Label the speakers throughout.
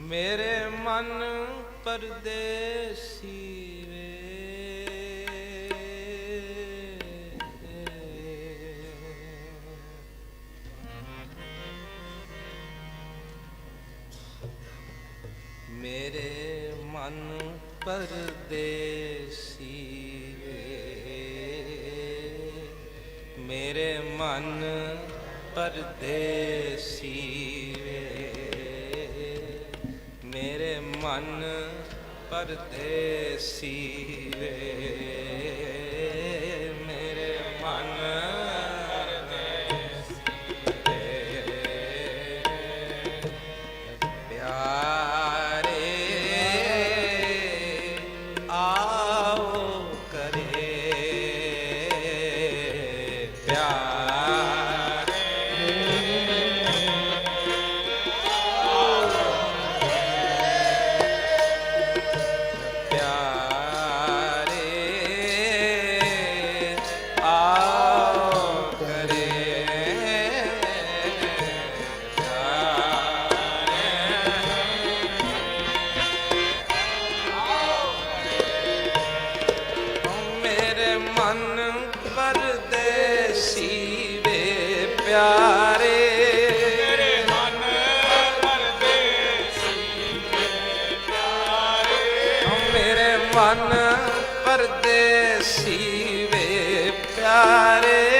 Speaker 1: ਮੇਰੇ ਮਨ ਪਰਦੇਸੀ ਵੇ। ਮੇਰੇ ਮਨ ਪਰਦੇਸੀ ਵੇ। ਮੇਰੇ ਮਨ ਪਰਦੇਸੀ ਵੇ। ਮੇਰੇ ਮਨ ਪਰਦੇਸੀ ਵੇ। ਵੇ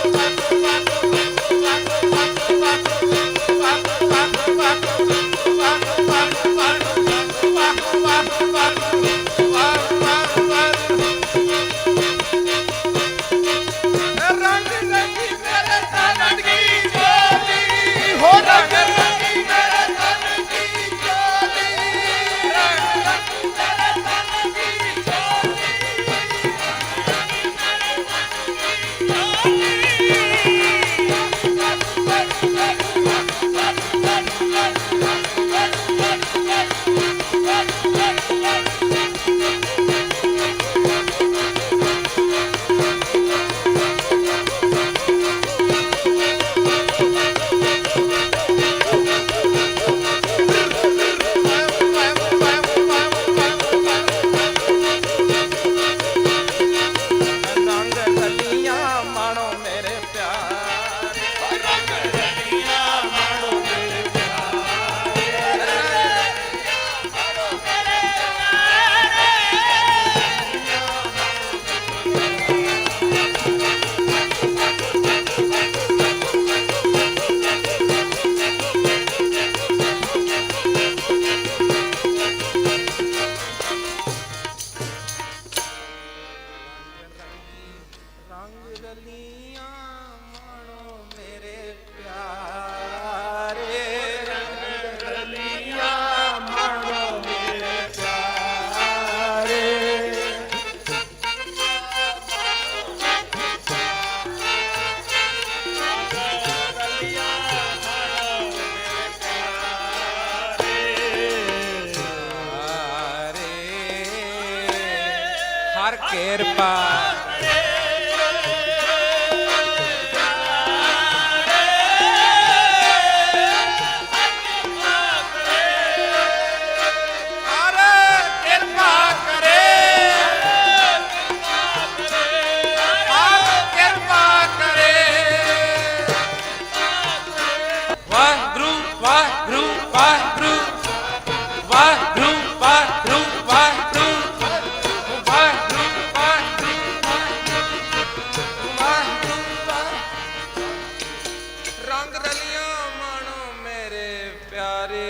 Speaker 1: ਰੰਗ ਰਲੀਆਂ ਮਾਣੋ ਮੇਰੇ ਪਿਆਰੇ।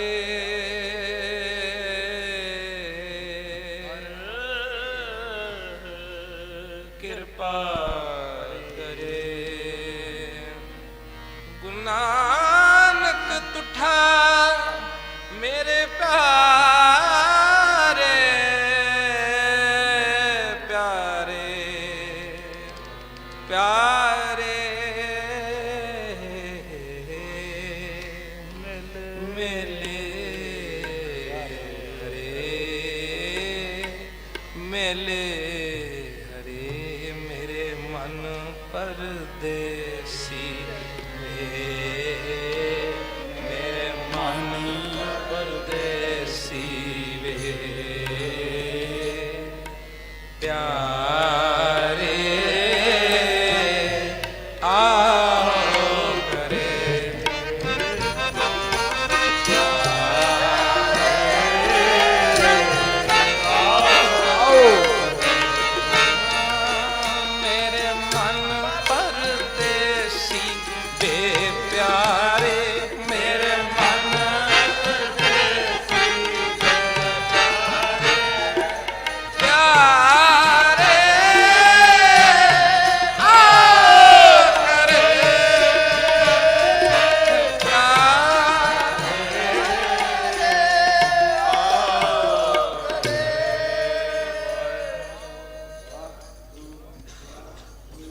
Speaker 1: ਕਿਰਪਾ ਕਰੇ। ਗੁਨਾਨਕ ਤੁਠਾ ਮੇਰੇ ਪਿਆਰੇ ਪਿਆਰੇ ਪਿਆਰੇ। Yeah.